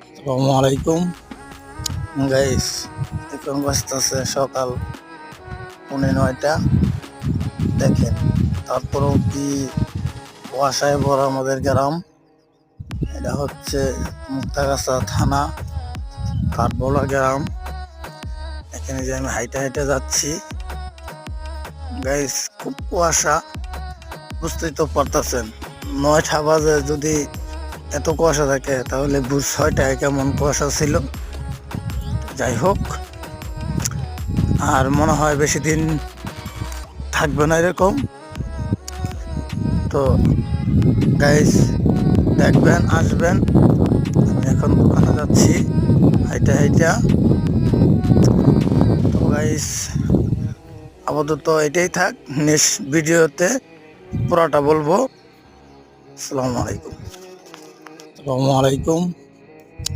আসসালামু আলাইকুম। গাইস, এখন বাজতেছে সকাল পৌনে নয়টা। দেখেন, তারপর কি কুয়াশায় ভরা আমাদের গ্রাম। এটা হচ্ছে মুক্তাগাছা থানা, কাঠবোলা গ্রাম। এখানে যে আমি হাইটে হাইটে যাচ্ছি। গাইস, খুব কুয়াশা, বুঝতেই তো পারতেছেন। নয়টা বাজে যদি এত কুয়াশা থাকে, তাহলে ভোর ছয়টায় কেমন কুয়াশা ছিল। যাই হোক, আর মনে হয় বেশি দিন থাকবে না এরকম। তো গাইস দেখবেন, আসবেন। আমি এখন দোকানে যাচ্ছি, হাইটা হাইটা। তো গাইস আপাতত এটাই থাক নেক্সট ভিডিওতে পুরাটা বলব। আসসালামু আলাইকুম। আসসালামু আলাইকুম।